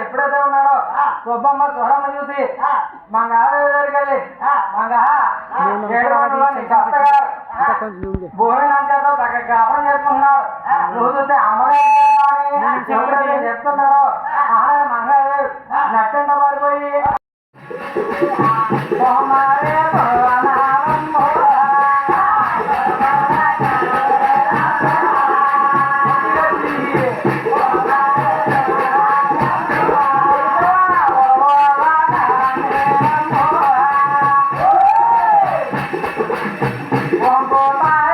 ఎప్పుడైతే ఉన్నాడో సుబ్బమ్మ చూడమ్మ చూసి దగ్గరికి భర్త గారు భూమి నంచేతో చక్కగా గాపం చేసుకున్నాడు నువ్వు చూస్తే అమ్మగారు ఎప్పుడైతే చెప్తున్నారో నట్టంట Opa!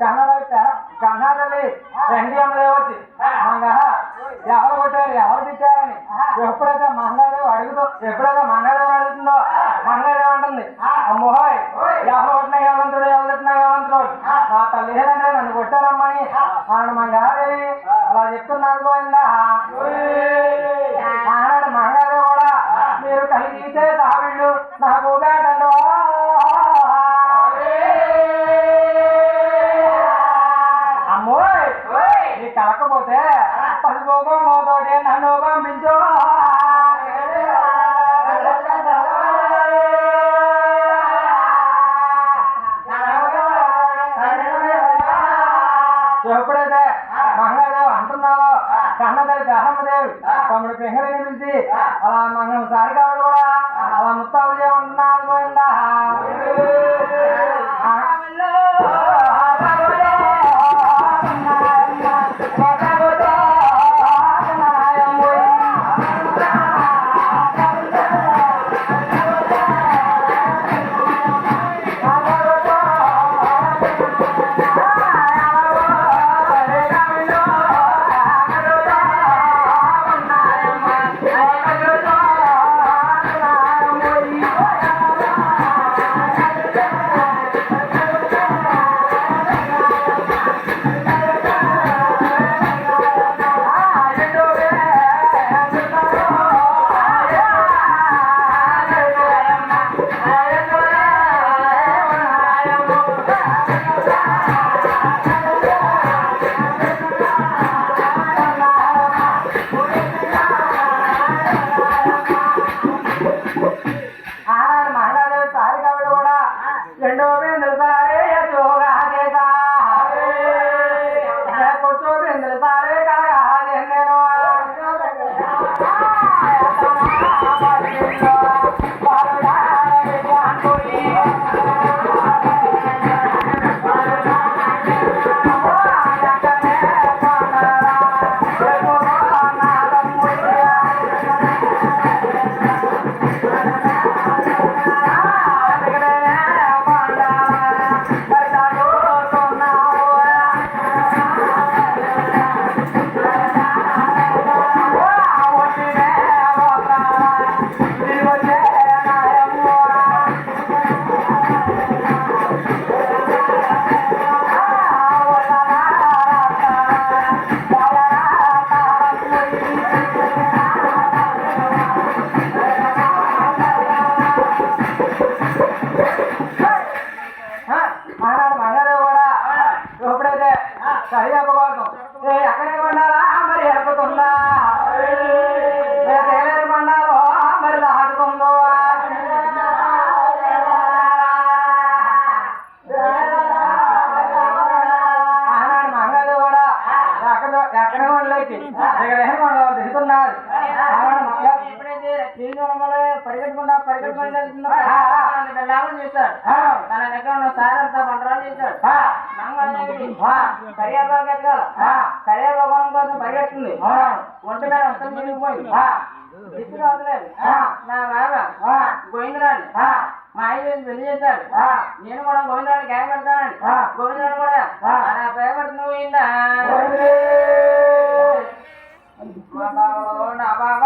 కన్నడ కన్నడలి రెండు అమ్మదే వచ్చి మంగ ఎవరు కొట్టారు ఎవరు తిట్టారని ఎప్పుడైతే మంగాదేవి అడుగుతూ ఎప్పుడైతే మంగాదేవి అడుగుతుందో మంగాదేవి అంటుంది అమ్మోహాయ్ ఎవరు కొట్టినా ఏమంతుడు ఎవరు కొట్టినా ఏమంతుడు నా తల్లిదండ్రులు నన్ను కొట్టారమ్మని ఆవిడ మంగాదేవి అలా చెప్తున్నారు గోవిందా ఆనాడు మంగాదేవి కూడా మీరు కలిగితే తావిళ్ళు నాకు బేటండో నన్ను పంపించు ఎప్పుడైతే మంగళదేవి అంటున్నారో కన్నదరి కహమ్మదేవి తమ్ముడు పింగళని పిలిచి అలా మంగళం సారికావులు కూడా. అలా ముత్తావులు చేయమంటున్నారు గోవిందా. రెండో బిందులు సారే ఎప్పుడైతే సరిగప్ప ఏ ఎక్కడికి కొన్నారా మరి ఎరుపుతుందా తేలేరు కొన్నారో మరి దాటుకుందో ఆనాడు కూడా ఎక్కడ ఎక్కడ ఇక్కడ ఏం కొండలు దిగుతున్నారు పరిగెట్టుకుంటా లాభం చేశాడు. తన దగ్గర సారంతా బండరాలు చేశాడు. కరియాబాగ్ ఎక్కాల కరియాబాగం కోసం పరిగెత్తుంది ఒంటి మీద మొత్తం తిరిగిపోయింది దిక్కు రావట్లేదు నా బాగా గోయింద్రాన్ని మా ఆయన పెళ్ళి చేశాడు. ఆ. నేను కూడా గోవిందరాడు గ్యాగ్. గోవిందరాడు కూడా. ఆ. నా పేపర్ నువ్వు నా బాబా